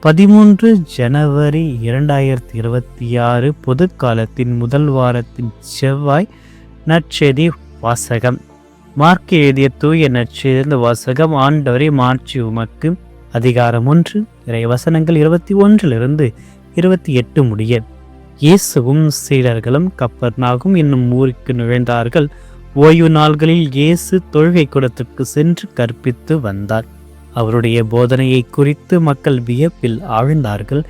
பதிமூன்று ஜனவரி இரண்டாயிரத்தி இருபத்தி ஆறு பொதுக்காலத்தின் முதல் வாரத்தின் செவ்வாய் நற்செய்தி வாசகம். மார்க் எழுதிய தூய நற்செய்தி வாசகம் ஆண்டவரை மாற்றி உமக்கு. அதிகாரம் ஒன்று இறை வசனங்கள் இருபத்தி ஒன்றிலிருந்து இருபத்தி எட்டு முடிய. இயேசுவும் சீடர்களும் கப்பர்னாகும் என்னும் ஊருக்கு நுழைந்தார்கள். ஓய்வு நாள்களில் இயேசு தொழுகை கூடத்திற்கு சென்று கற்பித்து வந்தார். அவருடைய போதனையை குறித்து மக்கள் வியப்பில் ஆழ்ந்தார்கள்.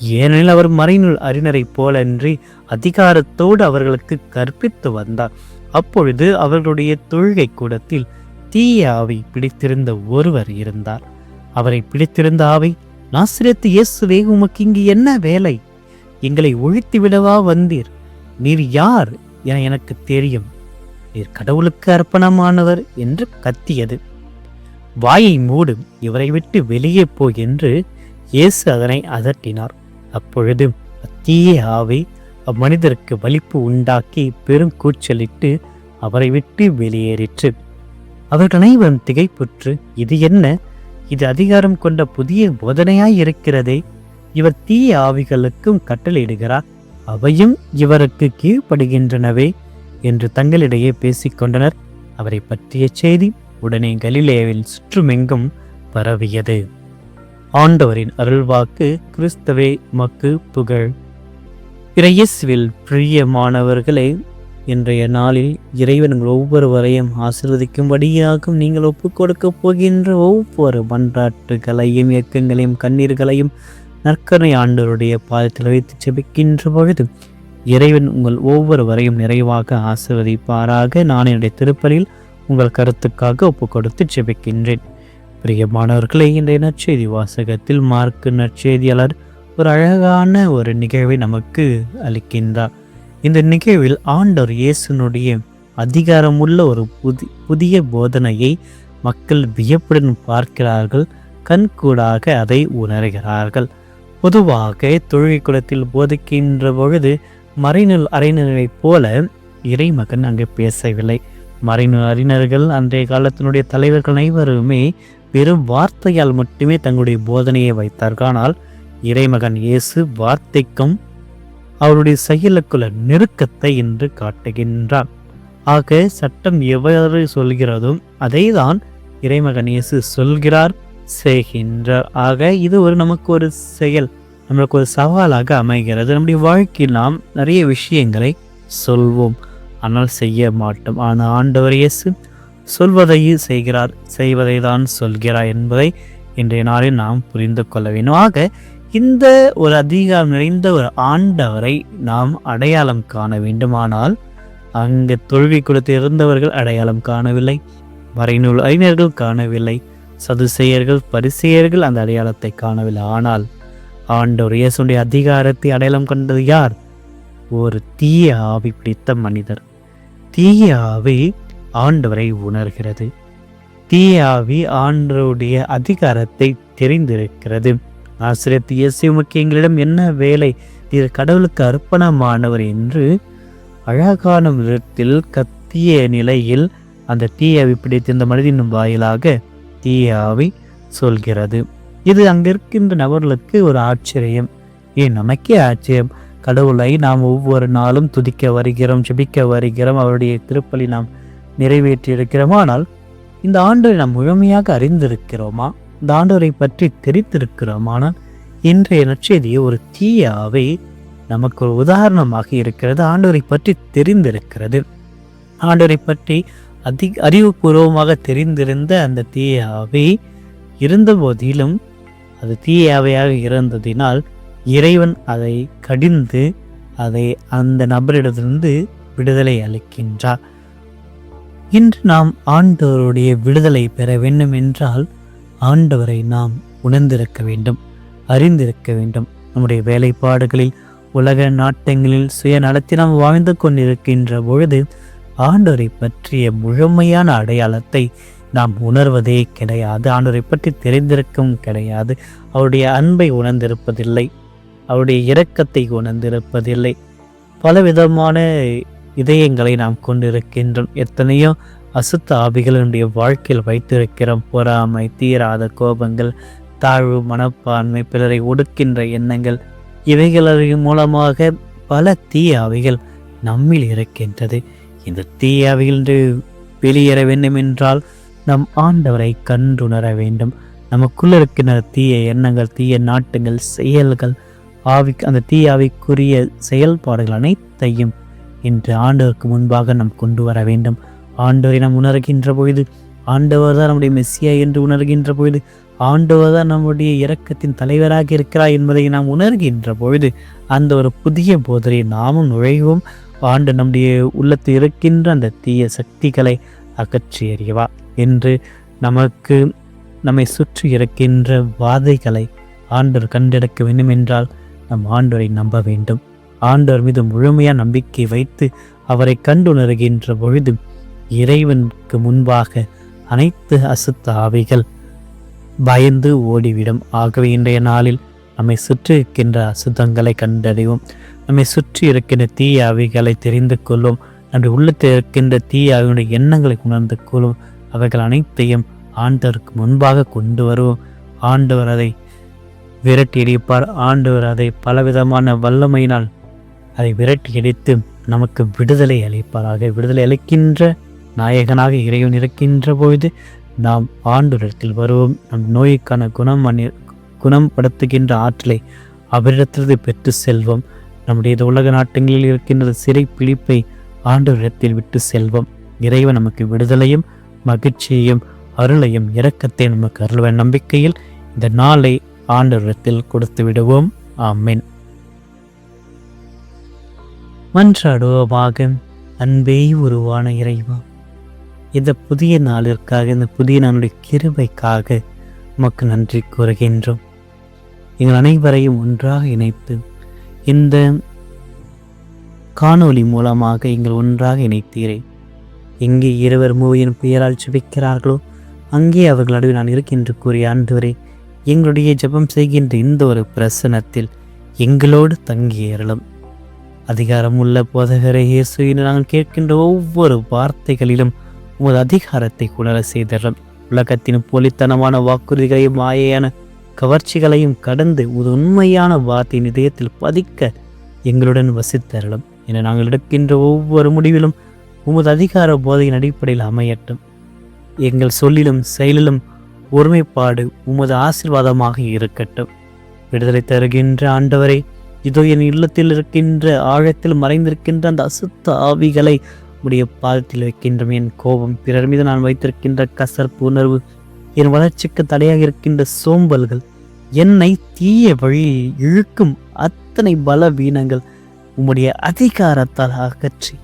ஏனெனில் அவர் மறைநூல் அறிஞரைப் போலன்றி அதிகாரத்தோடு அவர்களுக்கு கற்பித்து வந்தார். அப்பொழுது அவர்களுடைய தொழுகை கூடத்தில் தீய ஆவி பிடித்திருந்த ஒருவர் இருந்தார். அவரை பிடித்திருந்த ஆவி நாசிரியத்து இயேசுவே உமக்கு இங்கு என்ன வேலை? எங்களை ஒழித்து விடவா வந்தீர்? நீர் யார் என எனக்கு தெரியும். நீர் கடவுளுக்கு அர்ப்பணமானவர் என்று கத்தியது. வாயை மூடும் இவரை விட்டு வெளியே போ என்று இயேசு அதனை அதட்டினார். அப்பொழுது அத்தீய ஆவி அம்மனிதருக்கு வலிப்பு உண்டாக்கி பெரும் கூச்சலிட்டு அவரை விட்டு வெளியேறிற்று. அவர்கள் அனைவரும் திகைப்புற்று இது என்ன? இது அதிகாரம் கொண்ட புதிய போதனையாய் இருக்கிறதே இவர் தீய ஆவிகளுக்கும் கட்டளையிடுகிறார். அவையும் இவருக்கு கீழ்ப்படுகின்றனவே என்று தங்களிடையே பேசிக்கொண்டனர். அவரை பற்றிய செய்தி உடனே கலிலேயாவில் சுற்றுமெங்கும் பரவியது. ஆண்டவரின் அருள்வாக்கு கிறிஸ்தவே மக்கு புகழ். இறையஸ்வில் பிரியமானவர்களே இன்றைய நாளில் இறைவன் உங்கள் ஒவ்வொருவரையும் ஆசிர்வதிக்கும்படியாகும் நீங்கள் ஒப்புக்கொடுக்க போகின்ற ஒவ்வொரு மன்றாட்டுகளையும் இயக்கங்களையும் கண்ணீர்களையும் நற்கரை ஆண்டவருடைய பாதத்தில் வைத்து செபிக்கின்ற பொழுது இறைவன் உங்கள் ஒவ்வொருவரையும் நிறைவாக ஆசிர்வதிப்பாராக. நான் என்னுடைய திருப்பலில் உங்கள் கருத்துக்காக ஒப்புக்கொடுத்து ஜெபிக்கின்றேன். பிரியமானவர்களே இன்றைய நற்செய்தி வாசகத்தில் மார்க்கு நற்செய்தியாளர் ஒரு அழகான ஒரு நிகழ்வை நமக்கு அளிக்கின்றார். இந்த நிகழ்வில் ஆண்டவர் இயேசுனுடைய அதிகாரமுள்ள ஒரு புதி புதிய போதனையை மக்கள் வியப்புடன் பார்க்கிறார்கள் கண்கூடாக அதை உணர்கிறார்கள். பொதுவாக தொழுகை குலத்தில் போதிக்கின்ற பொழுது மறைநூல் அறிஞர்களைப் போல இறைமகன் அங்கு பேசவில்லை. மறைநு அறிஞர்கள் அன்றைய காலத்தினுடைய தலைவர்கள் அனைவருமே வெறும் வார்த்தையால் மட்டுமே தங்களுடைய போதனையை வைத்தார்கள். ஆனால் இறைமகன் இயேசு வார்த்தைக்கும் அவருடைய செயலுக்குள்ள நெருக்கத்தை இன்று காட்டுகின்றார் ஆக சட்டம் எவ்வாறு சொல்கிறதோ அதை தான் இறைமகன் இயேசு சொல்கிறார் செய்கின்றார். ஆக இது ஒரு நமக்கு ஒரு செயல் நம்மளுக்கு ஒரு சவாலாக அமைகிறது. நம்முடைய வாழ்க்கையில் நாம் நிறைய விஷயங்களை சொல்வோம். ஆனால் செய்ய மாட்டோம். ஆனால் ஆண்டவர் இயேசு சொல்வதையும் செய்கிறார். செய்வதை தான் சொல்கிறார் என்பதை இன்றைய நாளில் நாம் புரிந்து கொள்ள வேண்டும். ஆக இந்த ஒரு அதிகாரம் நிறைந்த ஒரு ஆண்டவரை நாம் அடையாளம் காண வேண்டுமானால் அங்கு தொழுகை கொடுத்து இருந்தவர்கள் அடையாளம் காணவில்லை. மறைநூல் அறிஞர்கள் காணவில்லை. சதுசெயர்கள் பரிசெயர்கள் அந்த அடையாளத்தை காணவில்லை. ஆனால் ஆண்டவர் இயேசுடைய அதிகாரத்தை அடையாளம் கண்டது யார்? ஒரு தீய ஆவி பிடித்த மனிதர். தீய ஆவி ஆண்டவரை உணர்கிறது. தீய ஆவி ஆண்டவருடைய அதிகாரத்தை தெரிந்திருக்கிறது. ஆசிரியர் இயேசுமுக்கு எங்களிடம் என்ன வேலை? இது கடவுளுக்கு அர்ப்பணமானவர் என்று அழகான விதத்தில் கத்திய நிலையில் அந்த தீயாவி பிடித்த இந்த மனிதனின் வாயிலாக தீயாவி சொல்கிறது. இது அங்கிருக்கின்ற நபர்களுக்கு ஒரு ஆச்சரியம். ஏன் நமக்கே ஆச்சரியம்? கடவுளை நாம் ஒவ்வொரு நாளும் துதிக்க வருகிறோம் ஜெபிக்க வருகிறோம் அவருடைய திருப்பலி நாம் நிறைவேற்றியிருக்கிறோம் ஆனால் இந்த ஆண்டவரை நாம் முழுமையாக அறிந்திருக்கிறோமா? இந்த ஆண்டவரை பற்றி தெரிந்திருக்கிறோம்? ஆனால் இன்றைய நற்செய்தி ஒரு தீயாவை நமக்கு ஒரு உதாரணமாக இருக்கிறது. ஆண்டவரை பற்றி தெரிந்திருக்கிறது. ஆண்டவரை பற்றி அதிக அறிவுபூர்வமாக தெரிந்திருந்த அந்த தீயாவை இருந்த போதிலும் அது தீயாவையாக இருந்ததினால் இறைவன் அதை கடிந்து அதை அந்த நபரிடத்திலிருந்து விடுதலை அளிக்கின்றார். இன்று நாம் ஆண்டவருடைய விடுதலை பெற வேண்டும் என்றால் ஆண்டவரை நாம் உணர்ந்திருக்க வேண்டும் அறிந்திருக்க வேண்டும். நம்முடைய வேலைப்பாடுகளில் உலக நாட்டங்களில் சுயநலத்தை நாம் வாழ்ந்து கொண்டிருக்கின்ற பொழுது ஆண்டோரை பற்றிய முழுமையான அடையாளத்தை நாம் உணர்வதே கிடையாது. ஆண்டோரை பற்றி தெரிந்திருக்கவும் கிடையாது. அவருடைய அன்பை உணர்ந்திருப்பதில்லை. அவருடைய இரக்கத்தை உணர்ந்திருப்பதில்லை. பலவிதமான இதயங்களை நாம் கொண்டிருக்கின்றோம். எத்தனையோ அசுத்த ஆவிகள் வாழ்க்கையில் வைத்திருக்கிறோம். பொறாமை தீராத கோபங்கள் தாழ்வு மனப்பான்மை பிறரை ஒடுக்கின்ற எண்ணங்கள் இவைகளின் மூலமாக பல தீய நம்மில் இருக்கின்றது. இந்த தீய அவைகளின்று வெளியேற வேண்டும் என்றால் நம் ஆண்டவரை கண்டுணர வேண்டும். நமக்குள்ள இருக்கின்ற தீய எண்ணங்கள் தீய நாட்டுங்கள் செயல்கள் ஆவி அந்த தீய ஆவிக்குரிய செயல்பாடுகள் அனைத்தையும் இன்று ஆண்டவருக்கு முன்பாக நாம் கொண்டு வர வேண்டும். ஆண்டவரை நாம் உணர்கின்ற பொழுது ஆண்டவர் தான் நம்முடைய மெஸ்ஸியா என்று உணர்கின்ற பொழுது ஆண்டவர் தான் நம்முடைய இரக்கத்தின் தலைவராக இருக்கிறார் என்பதை நாம் உணர்கின்ற பொழுது அந்த ஒரு புதிய போதனை நாமும் நுழைவோம். ஆண்டு நம்முடைய உள்ளத்தில் இருக்கின்ற அந்த தீய சக்திகளை அகற்றி எறியவா என்று நமக்கு நம்மை சுற்றி இருக்கின்ற வாதைகளை ஆண்டவர் கண்டெடுக்க வேண்டும் என்றால் நம் ஆண்டோரை நம்ப வேண்டும். ஆண்டவர் மீது முழுமையாக நம்பிக்கை வைத்து அவரை கண்டுணர்கின்ற பொழுது இறைவனுக்கு முன்பாக அனைத்து அசுத்த ஆவிகள் பயந்து ஓடிவிடும். ஆகவே இன்றைய நாளில் நம்மை சுற்றி இருக்கின்ற அசுத்தங்களை கண்டறிவோம். நம்மை சுற்றி இருக்கின்ற தீய ஆவிகளை தெரிந்து கொள்வோம். நம்முடைய உள்ளத்தில் இருக்கின்ற தீய ஆவியுடைய எண்ணங்களை உணர்ந்து கொள்வோம். அவைகள் அனைத்தையும் ஆண்டவருக்கு முன்பாக கொண்டு வருவோம். ஆண்டவர் அதை விரட்டி அடிப்பார் ஆண்டவர் அதை பலவிதமான வல்லமையினால் அதை விரட்டி அடித்து நமக்கு விடுதலை அளிப்பாராக. விடுதலை அளிக்கின்ற நாயகனாக இறைவன் இருக்கின்ற பொழுது நாம் ஆண்டோரிடத்தில் வருவோம். நம் நோய்க்கான குணம் குணம் படுத்துகின்ற ஆற்றலை அவரிடத்திலிருந்து பெற்று செல்வோம். நம்முடைய உலக நாட்டங்களில் இருக்கின்ற சிறை பிடிப்பை ஆண்டவரிடத்தில் விட்டு செல்வோம். இறைவன் நமக்கு விடுதலையும் மகிழ்ச்சியையும் அருளையும் இரக்கத்தை நமக்கு அருள்வன். நம்பிக்கையில் இந்த நாளை ஆண்டவரத்தில் கொடுத்து விடுவோம். ஆமென். மன்றாடுவோமாக அன்பே உருவான இறைவா இந்த புதிய நாளிற்காக இந்த புதிய நாளுடைய கிருபைக்காக உமக்கு நன்றி கூறுகின்றோம். எங்கள் அனைவரையும் ஒன்றாக இணைத்து இந்த காணொளி மூலமாக எங்கள் ஒன்றாக இணைத்தீரே. எங்கே இருவர் மூவியின் பெயரால் சுபிக்கிறார்களோ அங்கே அவர்கள் நடுவில் நான் இருக்கின்ற கூறிய ஆண்டவரே எங்களுடைய ஜெபம் செய்கின்ற இந்த ஒரு பிரசனத்தில் எங்களோடு தங்கியேறலும் அதிகாரம் உள்ள போதகரை இயேசுவின் நாங்கள் கேட்கின்ற ஒவ்வொரு வார்த்தைகளிலும் உமது அதிகாரத்தை உணர செய்தரும் உலகத்தின் போலித்தனமான வாக்குறுதிகளையும் மாயையான கவர்ச்சிகளையும் கடந்து ஒரு உண்மையான வார்த்தை இதயத்தில் பதிக்க எங்களுடன் வசித்தரலும் என நாங்கள் எடுக்கின்ற ஒவ்வொரு முடிவிலும் உமது அதிகார போதையின் அடிப்படையில் அமையட்டும். எங்கள் சொல்லிலும் செயலிலும் ஒருமைப்பாடு உமது ஆசிர்வாதமாக இருக்கட்டும். விடுதலை தருகின்ற ஆண்டவரை இதோ என் இல்லத்தில் இருக்கின்ற ஆழத்தில் மறைந்திருக்கின்ற அந்த அசுத்த ஆவிகளை உடைய பாதத்தில் வைக்கின்றோம். என் கோபம் பிறர் மீது நான் வைத்திருக்கின்ற கசர்ப்பு உணர்வு என் வளர்ச்சிக்கு தடையாக இருக்கின்ற சோம்பல்கள் என்னை தீய வழியில் இழுக்கும் அத்தனை பலவீனங்கள் உம்முடைய அதிகாரத்தால் அகற்றி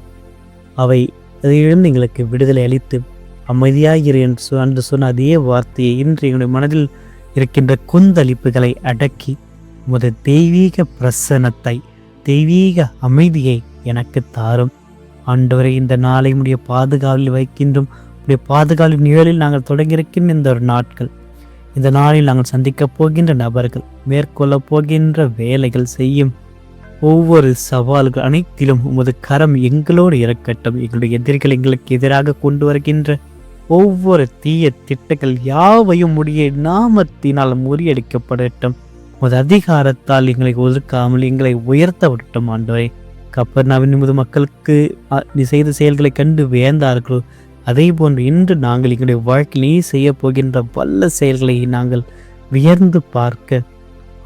அவை அதிலிருந்து எங்களுக்கு விடுதலை அளித்து அமைதியாகிற என்று அன்று சொன்ன அதே வார்த்தையை இன்று எங்களுடைய மனதில் இருக்கின்ற குந்தளிப்புகளை அடக்கி உமது தெய்வீக பிரசனத்தை தெய்வீக அமைதியை எனக்கு தாரும். ஆண்டவரை இந்த நாளை உடைய பாதுகாவலில் வைக்கின்றோம் உடைய பாதுகாவலின் நிழலில் நாங்கள் தொடங்கியிருக்கின்ற இந்த ஒரு நாட்கள். இந்த நாளில் நாங்கள் சந்திக்கப் போகின்ற நபர்கள் மேற்கொள்ளப் போகின்ற வேலைகள் செய்யும் ஒவ்வொரு சவால்கள் அனைத்திலும் உமது கரம் எங்களோடு இருக்கட்டும் எங்களுடைய எதிரிகள் எங்களுக்கு எதிராக கொண்டு வருகின்ற ஒவ்வொரு தீய திட்டங்கள் யாவையும் உடைய நாமத்தினால் முறியடிக்கப்படட்டும். உமது அதிகாரத்தால் எங்களை ஒதுக்காமல் எங்களை உயர்த்த விடட்டும் ஆண்டவரை. கப்பர்னாவின் முது மக்களுக்கு நீ செய்த செயல்களை கண்டு வேந்தார்களோ அதே போன்று இன்று நாங்கள் எங்களுடைய வாழ்க்கையில் நீ செய்ய போகின்ற வல்ல செயல்களை நாங்கள் வியர்ந்து பார்க்க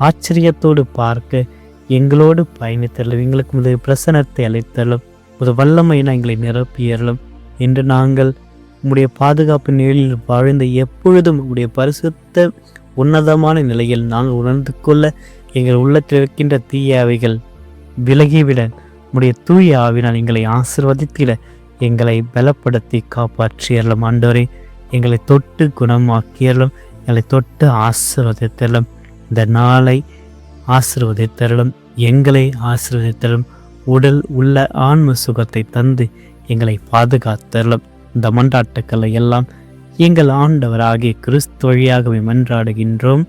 ஆச்சரியத்தோடு பார்க்க எங்களோடு பயணித்தரலும் எங்களுக்கு முதல் பிரசனத்தை அளித்தரலும் முத வல்லமையினால் எங்களை நிரப்பியறலும் என்று நாங்கள் உம்முடைய பாதுகாப்பு நிலையில் வாழ்ந்த எப்பொழுதும் உடைய பரிசுத்த உன்னதமான நிலையில் நாங்கள் உணர்ந்து கொள்ள எங்கள் உள்ளத்தில் இருக்கின்ற தீய அவைகள் விலகிவிட உடைய தூய ஆவினால் எங்களை ஆசிர்வதித்திட எங்களை பலப்படுத்தி காப்பாற்றியறலும் ஆண்டோரே எங்களை தொட்டு குணமாக்கியறலும் எங்களை தொட்டு ஆசிர்வதித்தரலும் இந்த நாளை ஆசிர்வதித்தரலும் எங்களை ஆசிர்வதித்தரலும் உடல் உள்ள ஆன்ம சுகத்தை தந்து எங்களை பாதுகாத்தரலும் இந்த மன்றாட்டுக்களை எல்லாம் எங்கள் ஆண்டவராகிய கிறிஸ்து வழியாகவே மன்றாடுகின்றோம்.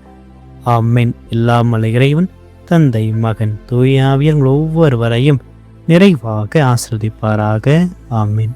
ஆமென். இல்லாமல் இறைவன் தந்தை மகன் தூயாவியர்கள் ஒவ்வொருவரையும் நிறைவாக ஆசிரதிப்பாராக ஆமீன்.